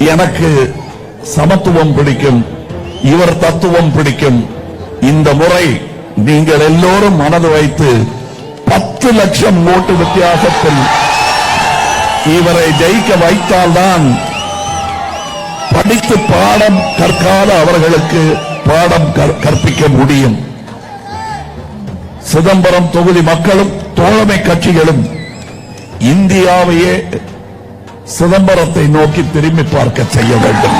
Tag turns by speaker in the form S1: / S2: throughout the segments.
S1: எனக்கு சமத்துவம் பிடிக்கும் இவர் தத்துவம் பிடிக்கும். இந்த முறை நீங்கள் எல்லோரும் மனது வைத்து பத்து லட்சம் ஓட்டு வித்தியாசத்தில் இவரை ஜெயிக்க வைத்தால்தான் படித்து பாடம் கற்காத அவர்களுக்கு பாடம் கற்- கற்பிக்க முடியும். சிதம்பரம் தொகுதி மக்களும் தோழமை கட்சிகளும் இந்தியாவையே சிதம்பரத்தை நோக்கி திரும்பி பார்க்க செய்ய வேண்டும்.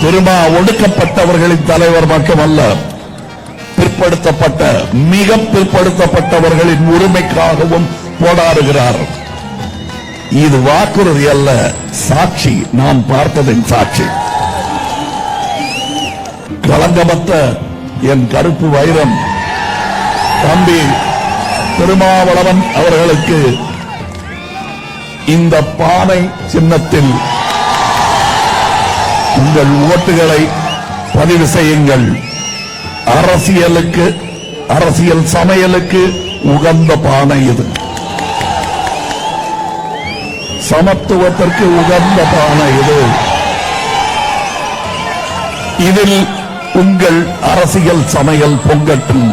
S1: திருமா ஒடுக்கப்பட்டவர்களின் தலைவர் மட்டுமல்ல பிற்படுத்தப்பட்ட மிக பிற்படுத்தப்பட்டவர்களின் உரிமைக்காகவும் போராடுகிறார். இது வாக்குறுதி அல்ல சாட்சி. நாம் பார்த்ததின் சாட்சி. களங்கமற்ற என் கருப்பு வைரம். தம்பி திருமாவளவன் அவர்களுக்கு இந்த பானை சின்னத்தில் உங்கள் ஓட்டுகளை பதிவு செய்யுங்கள். அரசியலுக்கு அரசியல் சமையலுக்கு உகந்த பானை இது. சமத்துவத்திற்கு உகந்த பானை இது. இதில் உங்கள் அரசியல் சமையல் பொங்கட்டும்.